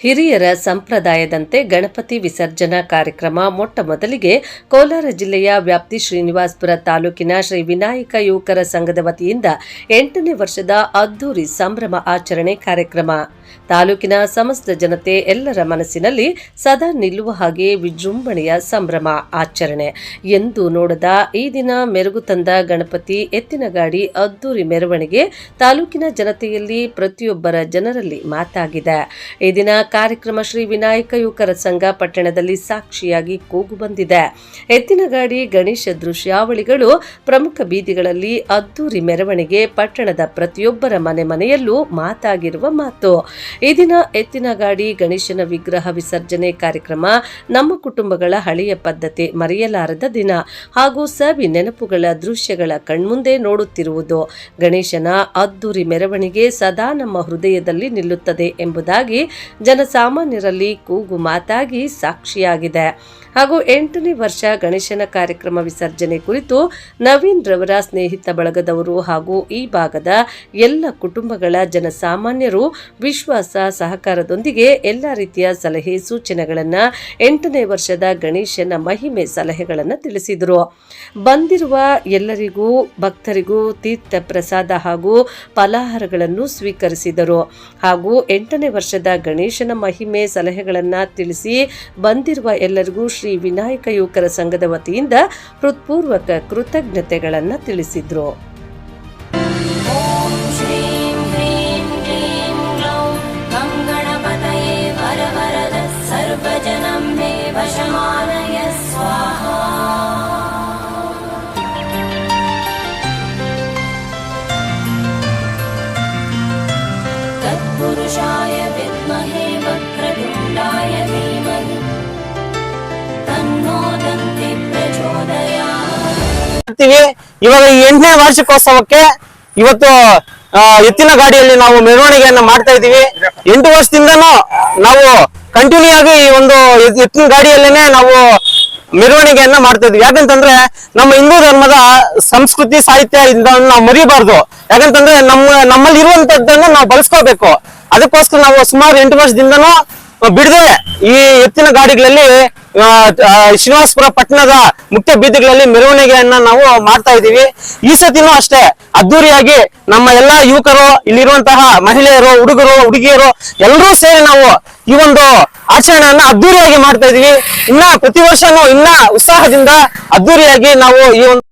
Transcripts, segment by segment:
ಹಿರಿಯರ ಸಂಪ್ರದಾಯದಂತೆ ಗಣಪತಿ ವಿಸರ್ಜನಾ ಕಾರ್ಯಕ್ರಮ ಮೊಟ್ಟ ಮೊದಲಿಗೆ ಕೋಲಾರ ಜಿಲ್ಲೆಯ ವ್ಯಾಪ್ತಿ ಶ್ರೀನಿವಾಸಪುರ ತಾಲೂಕಿನ ಶ್ರೀ ವಿನಾಯಕ ಯುವಕರ ಸಂಘದ ವತಿಯಿಂದ ಎಂಟನೇ ವರ್ಷದ ಅದ್ದೂರಿ ಸಂಭ್ರಮ ಆಚರಣೆ ಕಾರ್ಯಕ್ರಮ. ತಾಲೂಕಿನ ಸಮಸ್ತ ಜನತೆ ಎಲ್ಲರ ಮನಸ್ಸಿನಲ್ಲಿ ಸದಾ ನಿಲ್ಲುವ ಹಾಗೆ ವಿಜೃಂಭಣೆಯ ಸಂಭ್ರಮ ಆಚರಣೆ. ಎಂದು ನೋಡದ ಈ ದಿನ ಮೆರುಗು ತಂದ ಗಣಪತಿ ಎತ್ತಿನ ಗಾಡಿ ಅದ್ದೂರಿ ಮೆರವಣಿಗೆ ತಾಲೂಕಿನ ಜನತೆಯಲ್ಲಿ ಪ್ರತಿಯೊಬ್ಬರ ಜನರಲ್ಲಿ ಮಾತಾಗಿದೆ. ಈ ದಿನ ಕಾರ್ಯಕ್ರಮ ಶ್ರೀ ವಿನಾಯಕ ಯುವಕರ ಸಂಘ ಪಟ್ಟಣದಲ್ಲಿ ಸಾಕ್ಷಿಯಾಗಿ ಕೂಗು ಬಂದಿದೆ. ಎತ್ತಿನ ಗಾಡಿ ಗಣೇಶ ದೃಶ್ಯಾವಳಿಗಳು ಪ್ರಮುಖ ಬೀದಿಗಳಲ್ಲಿ ಅದ್ದೂರಿ ಮೆರವಣಿಗೆ ಪಟ್ಟಣದ ಪ್ರತಿಯೊಬ್ಬರ ಮನೆ ಮನೆಯಲ್ಲೂ ಮಾತಾಗಿರುವ ಮಾತು. ಈ ದಿನ ಎತ್ತಿನ ಗಾಡಿ ಗಣೇಶನ ವಿಗ್ರಹ ವಿಸರ್ಜನೆ ಕಾರ್ಯಕ್ರಮ ನಮ್ಮ ಕುಟುಂಬಗಳ ಹಳೆಯ ಪದ್ಧತಿ ಮರೆಯಲಾರದ ದಿನ ಹಾಗೂ ಸವಿ ನೆನಪುಗಳ ದೃಶ್ಯಗಳ ಕಣ್ಮುಂದೆ ನೋಡುತ್ತಿರುವುದು. ಗಣೇಶನ ಅದ್ದೂರಿ ಮೆರವಣಿಗೆ ಸದಾ ನಮ್ಮ ಹೃದಯದಲ್ಲಿ ನಿಲ್ಲುತ್ತದೆ ಎಂಬುದಾಗಿ ಜನಸಾಮಾನ್ಯರಲ್ಲಿ ಕೂಗು ಮಾತಾಗಿ ಸಾಕ್ಷಿಯಾಗಿದೆ. ಹಾಗೂ ಎಂಟನೇ ವರ್ಷ ಗಣೇಶನ ಕಾರ್ಯಕ್ರಮ ವಿಸರ್ಜನೆ ಕುರಿತು ನವೀನ್ ರವರ ಸ್ನೇಹಿತ ಬಳಗದವರು ಹಾಗೂ ಈ ಭಾಗದ ಎಲ್ಲ ಕುಟುಂಬಗಳ ಜನಸಾಮಾನ್ಯರು ವಿಶ್ವಾಸ ಸಹಕಾರದೊಂದಿಗೆ ಎಲ್ಲ ರೀತಿಯ ಸಲಹೆ ಸೂಚನೆಗಳನ್ನು ಎಂಟನೇ ವರ್ಷದ ಗಣೇಶನ ಮಹಿಮೆ ಸಲಹೆಗಳನ್ನು ತಿಳಿಸಿದರು. ಬಂದಿರುವ ಎಲ್ಲರಿಗೂ, ಭಕ್ತರಿಗೂ ತೀರ್ಥ ಪ್ರಸಾದ ಹಾಗೂ ಫಲಾಹಾರಗಳನ್ನು ಸ್ವೀಕರಿಸಿದರು. ಹಾಗೂ ಎಂಟನೇ ವರ್ಷದ ಗಣೇಶನ ಮಹಿಮೆ ಸಲಹೆಗಳನ್ನು ತಿಳಿಸಿ ಬಂದಿರುವ ಎಲ್ಲರಿಗೂ ಶ್ರೀ ವಿನಾಯಕ ಯುವಕರ ಸಂಘದ ವತಿಯಿಂದ ಹೃತ್ಪೂರ್ವಕ ಕೃತಜ್ಞತೆಗಳನ್ನು ತಿಳಿಸಿದ್ರು. वशमानय स्वाहा तत्पुरुषाय विद्महे वक्रतुण्डाय धीमहि तन्नो दन्ति प्रचोदयात् ಮಾಡ್ತೀವಿ ಇವಾಗ ಈ ಎಂಟನೇ ವಾರ್ಷಿಕೋತ್ಸವಕ್ಕೆ ಇವತ್ತು ಆ, ಎತ್ತಿನ ಗಾಡಿಯಲ್ಲಿ ನಾವು ಮೆರವಣಿಗೆಯನ್ನ ಮಾಡ್ತಾ ಇದೀವಿ ಎಂಟು ವರ್ಷದಿಂದನೂ ನಾವು ಕಂಟಿನ್ಯೂ ಆಗಿ ಈ ಒಂದು ಎತ್- ಎತ್ತಿನ ಗಾಡಿಯಲ್ಲೇನೆ ನಾವು ಮೆರವಣಿಗೆಯನ್ನ ಮಾಡ್ತಾ ಇದ್ವಿ ಯಾಕಂತಂದ್ರೆ ನಮ್ಮ ಹಿಂದೂ ಧರ್ಮದ ಸಂಸ್ಕೃತಿ, ಸಾಹಿತ್ಯ ಇದನ್ನ ನಾವು ಮರಿಬಾರ್ದು. ಯಾಕಂತಂದ್ರೆ ನಮ್ಮ ನಮ್ಮಲ್ಲಿ ಇರುವಂತದ್ದನ್ನ ನಾವು ಬಳಸ್ಕೋಬೇಕು. ಅದಕ್ಕೋಸ್ಕರ ನಾವು ಸುಮಾರು ಎಂಟು ವರ್ಷದಿಂದನೂ ಬಿಡದೆ ಈ ಎತ್ತಿನ ಗಾಡಿಗಳಲ್ಲಿ ಶ್ರೀನಿವಾಸಪುರ ಪಟ್ಟಣದ ಮುಖ್ಯ ಬೀದಿಗಳಲ್ಲಿ ಮೆರವಣಿಗೆಯನ್ನ ನಾವು ಮಾಡ್ತಾ ಇದ್ದೀವಿ ಈ ಸತಿನೂ ಅಷ್ಟೇ. ಅದ್ದೂರಿಯಾಗಿ ನಮ್ಮ ಎಲ್ಲಾ ಯುವಕರು, ಇಲ್ಲಿರುವಂತಹ ಮಹಿಳೆಯರು, ಹುಡುಗರು, ಹುಡುಗಿಯರು ಎಲ್ಲರೂ ಸೇರಿ ನಾವು ಈ ಒಂದು ಆಚರಣೆಯನ್ನ ಅದ್ದೂರಿಯಾಗಿ ಮಾಡ್ತಾ ಇದೀವಿ ಇನ್ನ ಪ್ರತಿ ವರ್ಷನೂ ಇನ್ನ ಉತ್ಸಾಹದಿಂದ ಅದ್ದೂರಿಯಾಗಿ ನಾವು ಈ ಒಂದು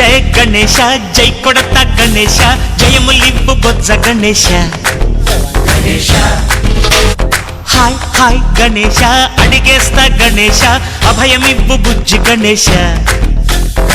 జయ జయ గణేశ జై కొడత గణేశ జయములింపు బొజ్జ గణేశ గణేశ. హాయ్ హాయ్ గణేశ అడిగేస్తా గణేశ అభయమివ్వు బుజ్జి గణేశ.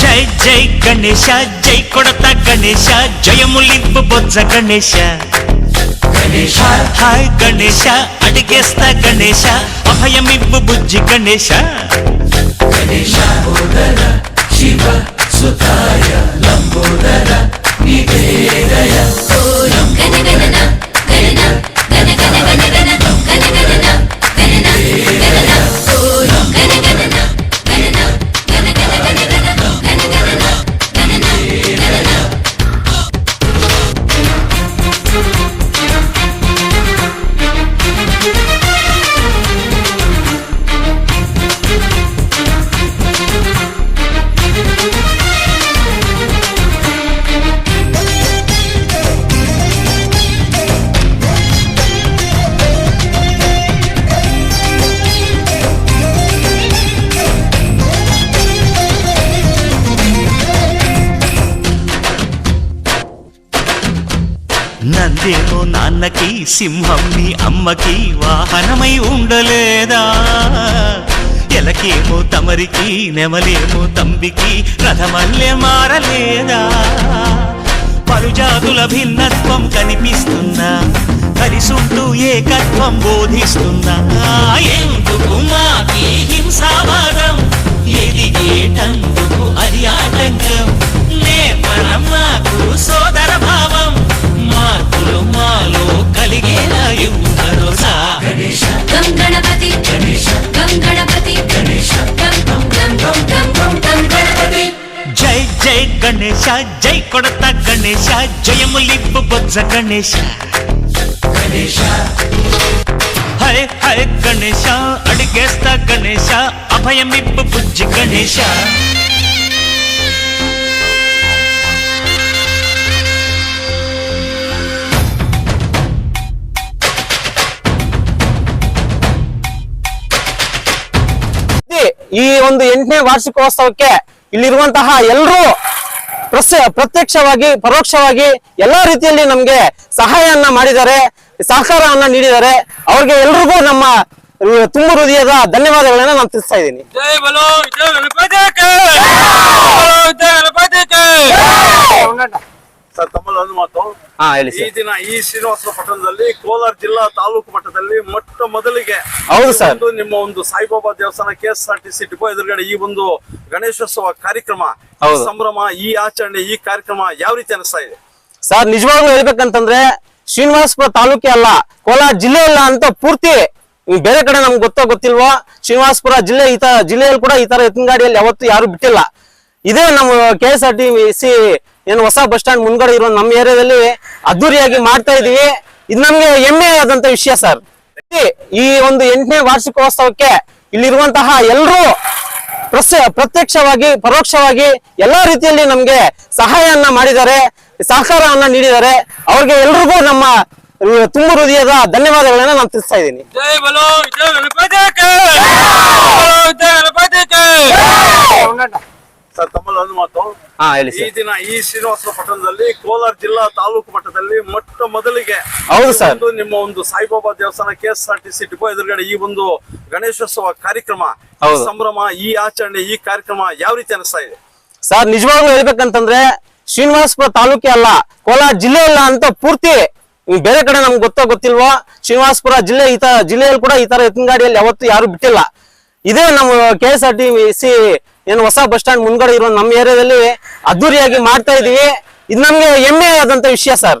జై జై గణేశ జై కొడత గణేశ జయములింపు బొజ్జ గణేశ. హాయ్ హాయ్ గణేశ అడిగేస్తా గణేశ అభయమివ్వు బుజ్జి గణేశ. గణ గణన గణన మధ్యలో నాన్నకి సింహం నీ అమ్మకి వాహనమై ఉండలేదా? ఎలకేమో తమరికి నెమలేమో తంబికి రథమల్లే మారలేదా? పలుజాతుల భిన్నత్వం కనిపిస్తున్నా కలిసుంటూ ఏకత్వం బోధిస్తుందా ఎందుకు మాకే హింసావాదం? ఎదిగేటందుకు అది ఆటంకం? నే మాకు గణేశ జై కొడత గణేశ జయములిప్పు బొజ్జ గణేశ హరే హరే గణేశ అడిగేస్తా గణేశ అభయమిప్పు బుజ్జి గణేశ ಈ- ಈ ಒಂದು ಎಂಟನೇ ವಾರ್ಷಿಕೋತ್ಸವಕ್ಕೆ ಇಲ್ಲಿರುವಂತಹ ಎಲ್ಲರೂ ಪ್ರತ್ಯಕ್ಷವಾಗಿ ಪರೋಕ್ಷವಾಗಿ ಎಲ್ಲಾ ರೀತಿಯಲ್ಲಿ ನಮ್ಗೆ ಸಹಾಯವನ್ನ ಮಾಡಿದ್ದಾರೆ ಸಹಕಾರವನ್ನ ನೀಡಿದ್ದಾರೆ. ಅವ್ರಿಗೆ ಎಲ್ರಿಗೂ ನಮ್ಮ ತುಂಬ ಹೃದಯದ ಧನ್ಯವಾದಗಳನ್ನ ನಾನು ತಿಳಿಸ್ತಾ ಇದ್ದೀನಿ. ಜೈ! ಸರ್ ತಮ್ಮಲ್ಲಿ ಒಂದು ಮಾತು ಹಾ ಹೇಳಿ ಈ ದಿನ ಈ ಶ್ರೀನಿವಾಸ ಪಟ್ಟಣದಲ್ಲಿ ಕೋಲಾರ ಜಿಲ್ಲಾ ತಾಲೂಕು ಮಟ್ಟದಲ್ಲಿ ಮೊಟ್ಟ ಮೊದಲಿಗೆ ಹೌದು ಈ ಸರ್. ಒಂದು ನಿಮ್ಮ ಒಂದು ಸಾಯಿಬಾಬಾ ದೇವಸ್ಥಾನ K S R T C depot ಎದುರುಗಡೆ ಈ ಒಂದು ಗಣೇಶೋತ್ಸವ ಕಾರ್ಯಕ್ರಮ ಈ ಹೌದು. ಸಂಭ್ರಮ ಈ ಆಚರಣೆ ಈ ಕಾರ್ಯಕ್ರಮ ಯಾವ ರೀತಿ ಅನಿಸ್ತಾ ಇದೆ ಸರ್ ನಿಜವಾಗ್ಲೂ ಹೇಳ್ಬೇಕಂತಂದ್ರೆ ಶ್ರೀನಿವಾಸಪುರ ತಾಲೂಕೆ ಅಲ್ಲ ಕೋಲಾರ ಜಿಲ್ಲೆ ಅಲ್ಲ ಅಂತ ಪೂರ್ತಿ ಬೇರೆ ಕಡೆ ನಮ್ಗೆ ಗೊತ್ತೋ ಗೊತ್ತಿಲ್ವೋ ಶ್ರೀನಿವಾಸಪುರ ಜಿಲ್ಲೆ ಈ ತರ ಜಿಲ್ಲೆಯಲ್ಲಿ ಕೂಡ ಈ ತರ ಎತ್ತಿನ ಗಾಡಿಯಲ್ಲಿ ಯಾವತ್ತೂ ಯಾರು ಬಿಟ್ಟಿಲ್ಲ ಇದೇ ನಮ್ಮ K S R T C ಏನು ಹೊಸ ಬಸ್ ಸ್ಟ್ಯಾಂಡ್ ಮುಂದ್ಗಡೆ ಇರೋ ನಮ್ಮ ಏರಿಯಾದಲ್ಲಿ ಅದ್ದೂರಿಯಾಗಿ ಮಾಡ್ತಾ ಇದೀವಿ. ಇದು ನಮ್ಗೆ ಹೆಮ್ಮೆ ಆದಂತ ವಿಷಯ ಸರ್. ಈ ಒಂದು ಎಂಟನೇ ವಾರ್ಷಿಕೋತ್ಸವಕ್ಕೆ ಇಲ್ಲಿರುವಂತಹ ಎಲ್ಲರೂ ಪ್ರತ್ಯಕ್ಷವಾಗಿ ಪರೋಕ್ಷವಾಗಿ ಎಲ್ಲಾ ರೀತಿಯಲ್ಲಿ ನಮ್ಗೆ ಸಹಾಯವನ್ನ ಮಾಡಿದ್ದಾರೆ ಸಹಕಾರವನ್ನ ನೀಡಿದ್ದಾರೆ. ಅವ್ರಿಗೆ ಎಲ್ರಿಗೂ ನಮ್ಮ ತುಂಬ ಹೃದಯದ ಧನ್ಯವಾದಗಳನ್ನ ನಾನು ತಿಳಿಸ್ತಾ ಇದ್ದೀನಿ. ಜೈ ಬಲೋ ಜೈ ಗಣಪತಿ ಕೇ ಬಲೋ ಜೈ ಗಣಪತಿ ಕೇ ಸರ್ ತಮ್ಮಲ್ಲಿ ಒಂದು ಮಾತು. ಹಾ ಹೇಳಿ ಈ ದಿನ ಈ ಶ್ರೀನಿವಾಸ ಪಟ್ಟಣದಲ್ಲಿ ಕೋಲಾರ ಜಿಲ್ಲಾ ತಾಲೂಕು ಮಟ್ಟದಲ್ಲಿ ಮೊಟ್ಟ ಮೊದಲಿಗೆ ಹೌದು ಸರ್. ಒಂದು ನಿಮ್ಮ ಒಂದು ಸಾಯಿಬಾಬಾ ದೇವಸ್ಥಾನ K S R T C depot ಎದುರುಗಡೆ ಈ ಒಂದು ಗಣೇಶೋತ್ಸವ ಕಾರ್ಯಕ್ರಮ ಈ ಹೌದು. ಸಂಭ್ರಮ ಈ ಆಚರಣೆ ಈ ಕಾರ್ಯಕ್ರಮ ಯಾವ ರೀತಿ ಅನಿಸ್ತಾ ಇದೆ ಸರ್ ನಿಜವಾಗ್ಲೂ ಹೇಳ್ಬೇಕಂತಂದ್ರೆ ಶ್ರೀನಿವಾಸಪುರ ತಾಲೂಕೇ ಅಲ್ಲ ಕೋಲಾರ ಜಿಲ್ಲೆ ಅಲ್ಲ ಅಂತ ಪೂರ್ತಿ ಬೇರೆ ಕಡೆ ನಮ್ಗೆ ಗೊತ್ತೋ ಗೊತ್ತಿಲ್ವೋ ಶ್ರೀನಿವಾಸಪುರ ಜಿಲ್ಲೆ ಈ ತರ ಜಿಲ್ಲೆಯಲ್ಲಿ ಕೂಡ ಈ ತರ ಎತ್ತಿನ ಗಾಡಿಯಲ್ಲಿ ಯಾವತ್ತೂ ಯಾರು ಬಿಟ್ಟಿಲ್ಲ ಇದೇ ನಮ್ಮ K S R T C ಏನು ಹೊಸ ಬಸ್ ಸ್ಟಾಂಡ್ ಮುಂದ್ಗಡೆ ಇರೋ ನಮ್ಮ ಏರಿಯಾದಲ್ಲಿ ಅದ್ದೂರಿಯಾಗಿ ಮಾಡ್ತಾ ಇದೀವಿ. ಇದು ನಮ್ಗೆ ಹೆಮ್ಮೆ ಆದಂತ ವಿಷಯ ಸರ್.